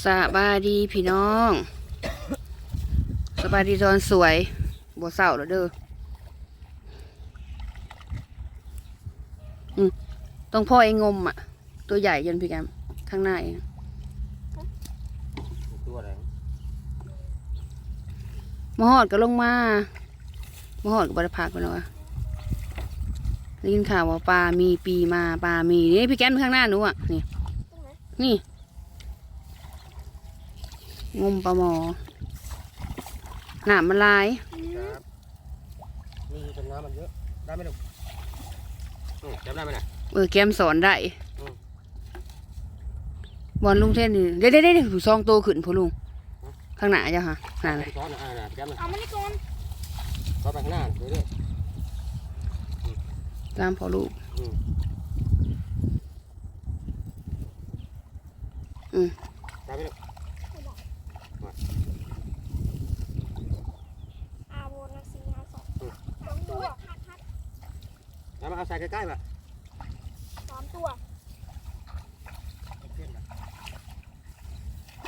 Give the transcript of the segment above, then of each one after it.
สบายดีพี่น้อง สบายดีตอนสวยบัวเศร้าแล้วเด้ออืมตรงพ่อไอ้งมอะ ตัวใหญ่ยันพี่แกมข้างหน้าเองตัวอะไรมาหอดก็ลงมามาหอดก็บริพากไปแล้ววะได้ยินข่าวว่าปลามีปีมาปลามีนี่พี่แกมข้างหน้าหนูอะนี่นี่ งมปลาหมอหนามมันลายครับนี่จมน้ำมันเยอะ ได้ไหมลูกอืมจำได้ไหมน่ะเออแกมสอนได้อืมบอลลุงเท่นนี่เด้เด้เด้เด้ผู้ซองโตขึ้นพ่อลุง ข้างหน้าเจ้าค่ะนั่นน่ะซ้อนนะอ่าน่ะจำนะเอามานี่ก่อนซ้อนไปข้างหน้าเรื่อยตามพ่อลูกๆอืมอืมได้ไหมลูก อาโวนาซีนาสองสามตัว แล้วมาเอาใส่ใกล้ๆป่ะสามตัว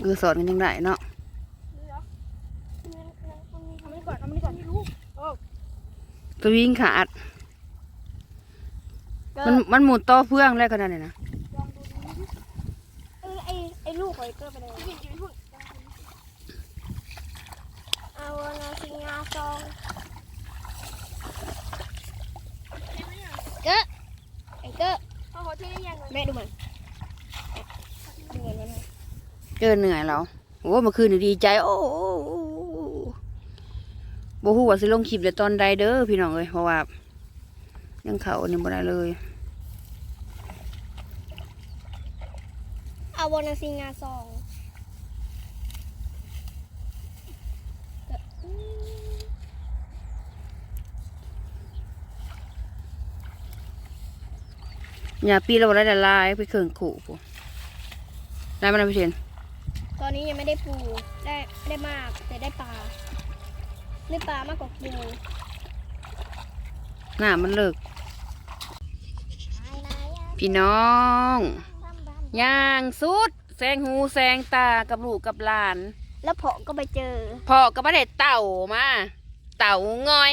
เออสอนกันยังได้เนาะนี่เหรอนี่นี่ตรงนี้ทำนี่ก่อนทำนี่ก่อนนี่ลูกตัววิ่งขาดมันมันหมุนต่อเพื่องแล้วขนาดนี้นะลองดูดิเออไอไอลูกหอยเกอร์ไปเลยยิงยิงพุ่งอาโวนาซีนาสองเกอร์ไอเกอร์พ่อขอช่วยได้ยัง แม่ดูมันดูเหมือนมันเกินเหนื่อยแล้วโอ้เมื่อคืนนี่ดีใจโอ้โอ้โอ้โอ้บ่ฮู้ว่าสิลงคลิปเดี๋ยวตอนใดเด้อพี่น้องเอ้ยเพราะว่ายังเขานี่บ่ได้เลยอาวอนาซีงาซอง อย่าปีเราบ่ได้ละลายไปเครื่องขู่ปุ๊ได้มาแล้วพี่เทนตอนนี้ยังไม่ได้ปูได้ได้มากแต่ได้ปลาได้ปลามากกว่าปูหน้ามันเลิก พี่น้องย่างสุดแสงหูแสงตากับลูกกับหลาน แล้วผอก็ไปเจอพ่อก็ไม่ได้เต่ามา เต่างอย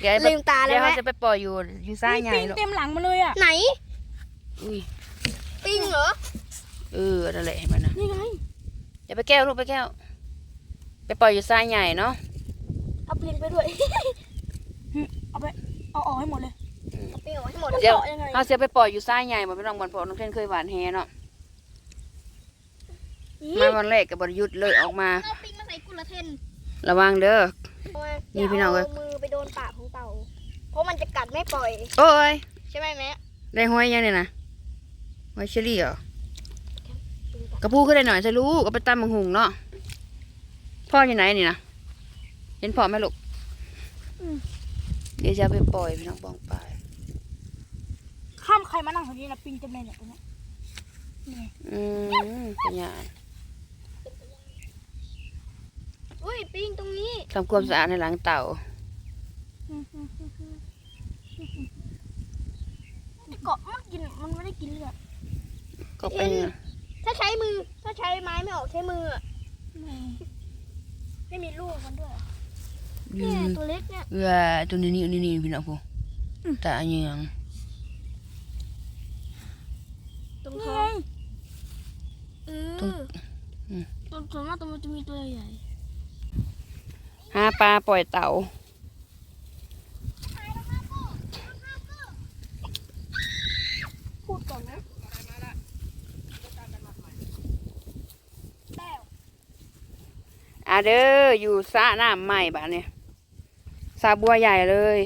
เดี๋ยวลืมตาเลเดี๋ยยวไหมเขาจะไปปล่อยอยู่อยู่ซ่าใหญ่หรอกเต็มหลังมาเลยอะ ไหน อุ้ยปิงเหรอ เออนั่นแหละให้มันนะนี่ไง เดี๋ยวไปแก้วลูกไปแก้ว ไปปล่อยอยู่ซ่าใหญ่เนาะเอาปิงไปด้วย เอาไป เอาออกให้หมดเลยเอาปิงออกให้หมดเดี๋ยวเจาะยังไง เขาเสียไปปล่อยอยู่ซ่าใหญ่มาเป็นรางวัลพอน้องเทนเคยหวานแฮเนาะมาวันแรกกับบริยุทธ์เลยออกมา เอาปิงมาใส่กุลาเทน ระวังเด้อ นี่นี่พี่น้องเอ้ยมือไปโดนปากของเต่า เพราะมันจะกัดไม่ปล่อย โอ้ย ใช่ไหมแม่ได้ห้อยยังเนี่ยนะห้อยเชอรี่เหรอกระพู้ขึ้นได้หน่อยใช่ลูกก็ไปตำมังหุงเนาะพ่ออยู่ไหนนี่นะเห็นพ่อไหมลูกเดี๋ยวจะเอาไปปล่อยพี่น้องบองไปข้ามใครมานั่งตรงนี้นะปิงเต็มเลยเนี่ยตรงเนี้ยนี่ไงอืมเป็นยัง อุ้ย ปิงตรงนี้ ทำความสะอาดในหลังเต่านี่เกาะมันกินมันไม่ได้กินเลยอะก็เป็น ถ้าใช้มือ ถ้าใช้ไม้ไม่ออกใช้มืออะนี่ไม่มีลูกมันด้วยอืเนี่ยมตัวเล็กเนี่ย เออตัวนี้นี่นี่นี่พี่น้องพูตาเนียงตรงนี่ท้อไงงเอตรงออืมตัวส่วนมากตัวมันจะมีตัวใหญ่ หาปลาปล่อยเต่า พูดก่อนนะอะเด้ออยู่สระน้ำใหม่บ้านเนี่ยสระบัวใหญ่เลย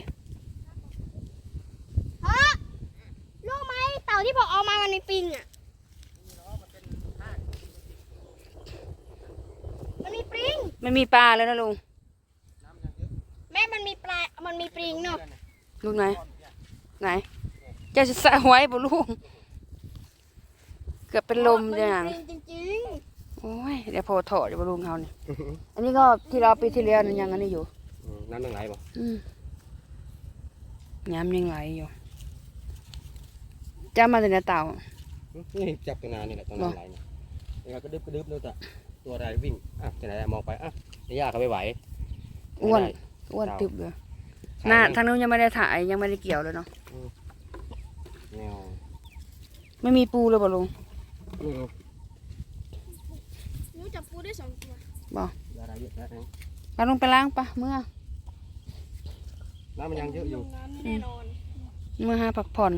ฮะรู้ไหมเต่าที่บอกเอามามันมีปิงอะมันมีปิง ไม่มีปลาแล้วนะลุง ม่มันมีปลา มันมีปริงเนาะลูกไหน ไหนจะสระไว้บ่ลุงเกือบเป็นลมมันอย่างมีปริงจริงโอ้ยเดี๋ยวพอถอดเดี๋ยวบ่ลุงเขาเนี่ยอันนี้ก็ที่เราปีที่แล้วนั่นยังอันนี้อยู่อืมน้ำยังไหลบ่อืมย้ำยังไหลอยู่จ้ามาแต่ในเต่า นี่จับตั้งนานนี่แหละตั้งนานไหลเนี่ยยังไงก็ดึบก็ดึบนู่นแต่ตัวอะไรวิ่งอะจะไหนมองไปอะนี่ยากก็ไม่ไหวอ้วน ไม่ได้ อ้วนเจ้าตึบเลยขายหน้ายังทางนู้นยังไม่ได้ถ่ายยังไม่ได้เกี่ยวเลยเนาะแนวไม่มีปูเลยบ่ลุงอืมหนูจับปูได้สองตัวยาอะไรเยอะแยะนะเราลงไปล้างปะเมื่อน้ำมันยังเยอะอยู่น้ำแน่นอนเมื่อหาพักผ่อน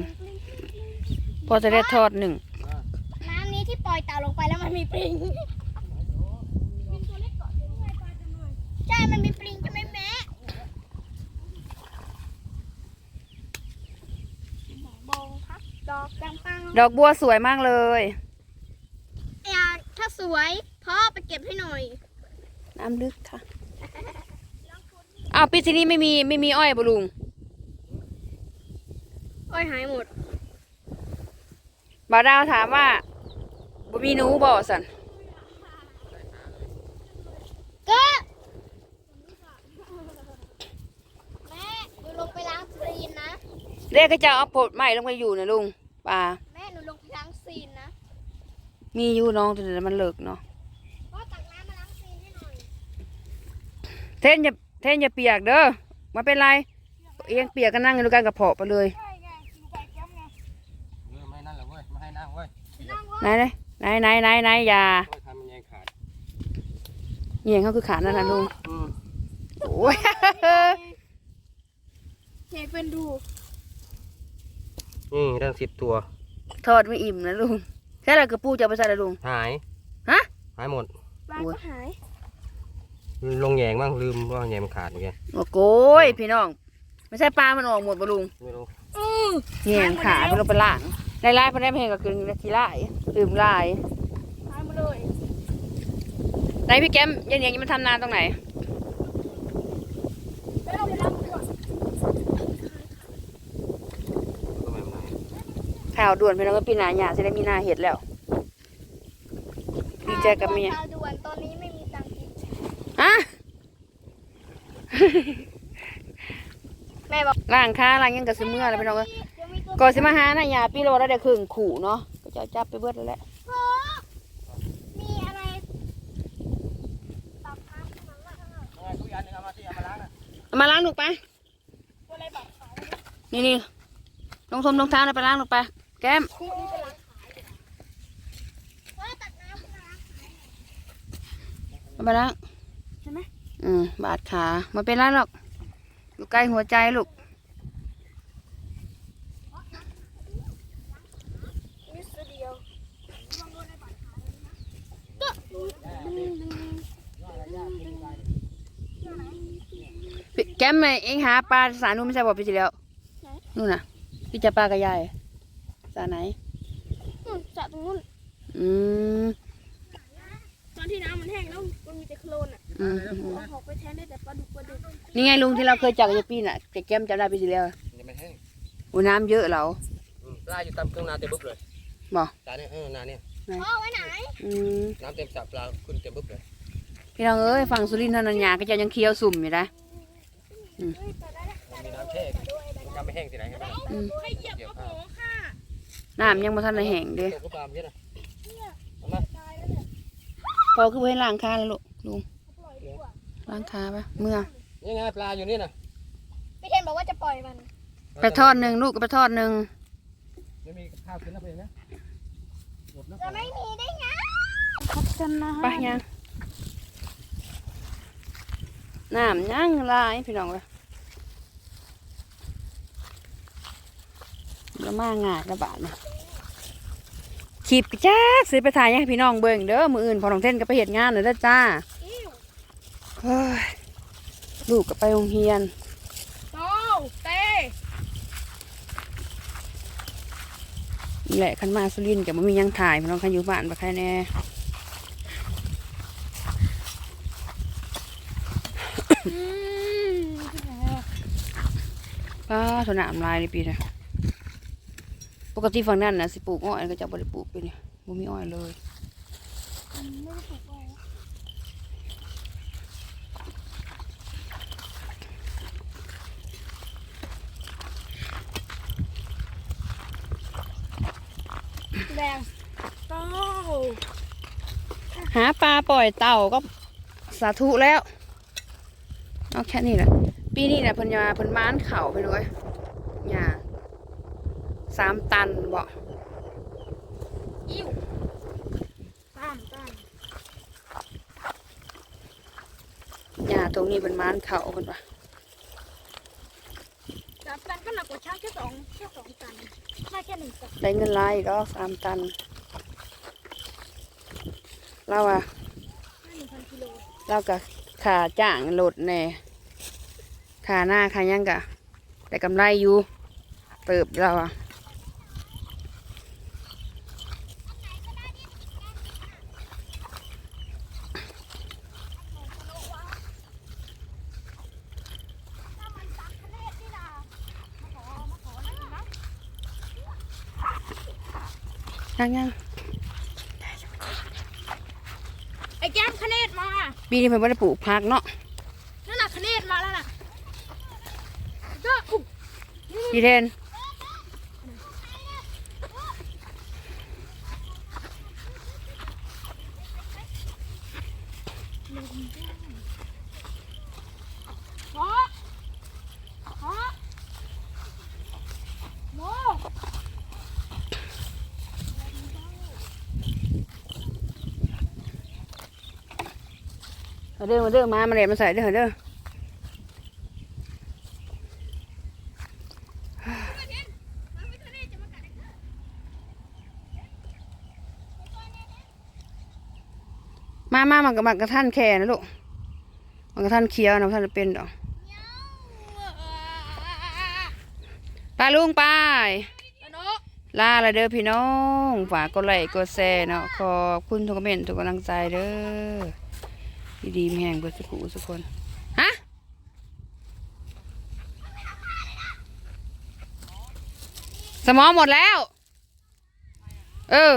พอจะได้ทอดหนึ่งอะน้ำนี้ที่ปล่อยเต่าลงไปแล้วมันมีปลิงใช่ มันมีปลิงใช่ไหมแม่บงครับ ดอกจำปังดอกบัวสวยมากเลยอยากถ้าสวยพ่อไปเก็บให้หน่อยน้ำลึกค่ะอ้าวปีที่นี้ไม่มีไม่มีอ้อยบ่ลุงอ้อยหายหมด บ่าวดาวถามว่าบ่มีหนูบ่สันก็แม่หนูลงไปล้างซีนนะ เรียกก็จะเอาโพดใหม่ลงไปอยู่นะลุง ป่าแม่หนูลงไปล้างซีนนะมีอยู่น้องแต่เดี๋ยวมันเลิกเนาะพ่อตักน้ำมาล้างซีนให้หน่อยเทนอย่าเทนอย่าเปียกเด้อมาเป็นไรเอียงเปียกก็นั่งอยู่ด้วยกันกับเพาะไปเลยใช่ไงอยู่ไปแก้มไงเออไม่นั่นแหละเว้ยไม่ให้นั่งเว้ยนั่งวะไหนเลยไหนไหนไหนไหนอย่าโอ้ยทำมันยังขาดเหี่ยงเขาคือขานั่นนะลุงอืมโอ้ย เห็นเป็นดู นี่ตั้งสิบตัว ทอดไม่อิ่มนะลุงแค่เรากระปูจะเอาไปใส่ละลุง หาย ฮะ หายหมด ปลาโอ้ก็ยหายลงแยงบ้างลืมว่าแยงมันขาดเหมือนกันโอ้โกยพี่น้อง ไม่ใช่ปลา มันออกหมดบ่ลุงไม่รู้อือเหี่ยงขาไปลงไปล่างไล่ไล่ไปได้เพลงก็กินทีไล่ลืมไล่หายหมดเลยไหนพี่แก้มเย็นๆยังมาทำนาตรงไหน แล้วเราไปล้างก่อน ทำไมมันหาย ข่าวด่วนพี่น้องก็ปีหนาหยาจะได้มีนาเห็ดแล้วดีใจกับเมียข่าวด่วนตอนนี้ไม่มีตังค์กินฮะแม่บอกล่างค้าล่างยังกับซื้อเมื่อแล้วพี่น้องก็เดี๋ยวมีตัวก่อนสิมาหาหน้าหยาปีเราได้ได้ครึ่งขู่เนาะก็จะเอาจับไปเบิดแล้วแหละพ่อมีอะไรตับน้ำข้างหลังอะเอาไงทุกอย่างหนึงเอามาที่เอามาล้างนะเอามาล้างลูกไปตัวอะไรแบบขายนี่นี่ลงทมลงเท้าเลยไปล้างลูกไป แก้มคู่นี้เป็นร้านขายพ่อตักน้ำมาล้างขายเอาไปล้างใช่ไหมอืมบาดขาไมาเป็นไรหรอก อยู่ใกล้หัวใจลูกนิดเดียวพี่แก้มเองหาปลาสานู่นไม่ใช่บอกพี่สิแล้วนู่นน่ะ พี่จะปลากระยาย สาไหนอืมจากตรงนู้นอืมตอนที่น้ำมันแห้งแล้วมันมีแต่โคลนอะอืมเอาหอกไปแทนได้แต่ปลาดุกปลาดุกนี่ไงลุงที่เราเคยจับกับยายปีน่ะแต่แก้มจำได้พี่สิแล้วยังไม่แห้งโอ้น้ำเยอะเหราอืมปลาอยู่ตามทุ่งนาเต็มบึ๊บเลยบ่ตาเนี่ยเออนาเนี่ยพ่อไว้ไหนอืมน้ำเต็มสระปลาขึ้นเต็มบึ๊บเลยพี่น้องเอ้ยฝั่งสุรินทร์ธนัญญาก็จะยังเคี้ยวสุ่มอยู่นะมันมีน้ำแช่มันจะไม่แห้งที่ไหนกันบ้างอืมให้เหยียบกระโปรงค่ะ น้ำยังมาทันได้แห้งเด้ตกก็ปลาไม่ใช่นะเอามาพอคือไปล้างคาแล้วลูกลุงล้างคาปะเมื่อนี่ไงปลาอยู่นี่นะพี่เทนบอกว่าจะปล่อยมัน ไปทอดหนึ่งลูกก็ไปทอดหนึ่งไม่มีข้าวกินแล้วไปเองนะหมดแล้วจะไม่มีได้ไงครับกันนะไปยังน้ำยังหลายพี่น้องเลย แล้วมางานระบาดนะขีบกระจักซื้อไปถ่ายให้พี่น้องเบิ่งเด้อมืออื่นพอน้องเท่นก็ไปเหตุงานเลยจ้าลูกก็ไปโรงเรียนโตเต้นี่แหละคันมาสุรินกับมันมียังถ่ายพี่น้องคันอยู่บ้านบ่ใครแน่ป้าสนามลายเลยปีนี้ป กติฝั่งนั้นนะสิปลูกอ้อยก็จะบ่ได้ปลูกปีนี้บ่มีอ้อยเลยแดงโต้หาปลาปล่อยเต่าก็สาธุแล้วเอาแค่นี้แหละปีนี้แหละเพันยาเพันม้านเข่าไปด้วยหยา สามตันบ่อิ่วตามตามหยาตรงนี้เป็นม้านเข่าคนปะสามตันก็หนักกว่าช้างแค่สองแค่สองตันไม่แค่หนึ่งตันได้เงินไล่ก็สามตันเราอะหนึ่งพันกิโลเราก็ขาจ้างโหลดแน่ขาหน้าขายังกะแต่กำไรอยู่เติบเราอะ ยังยังไอ้แก้มคเนตมา ปีนี้เพิ่นบ่ได้ปลูกพักเนาะนั่นน่ะคเนตมาแล้วน่ะก็อุ๊บพี่เทน ขอขอโม เอาเด้อมาเด้อมามาเลยมาใส่เด้อเด้อมามามันกับมันกระท่านแค่นะลูกมันกระท่านเคี้ยวนะท่านจะเป็นดอกปลุงไปแล้วเนาะลาละเด้อพี่น้อง ฝากกดไลค์กดแชร์เนาะขอบคุณทุกคอมเมนต์ทุกกำลังใจเด้อ ดีๆมีแห้งเบิดสุขุทุกคน ฮะสมองหมดแล้ว เออ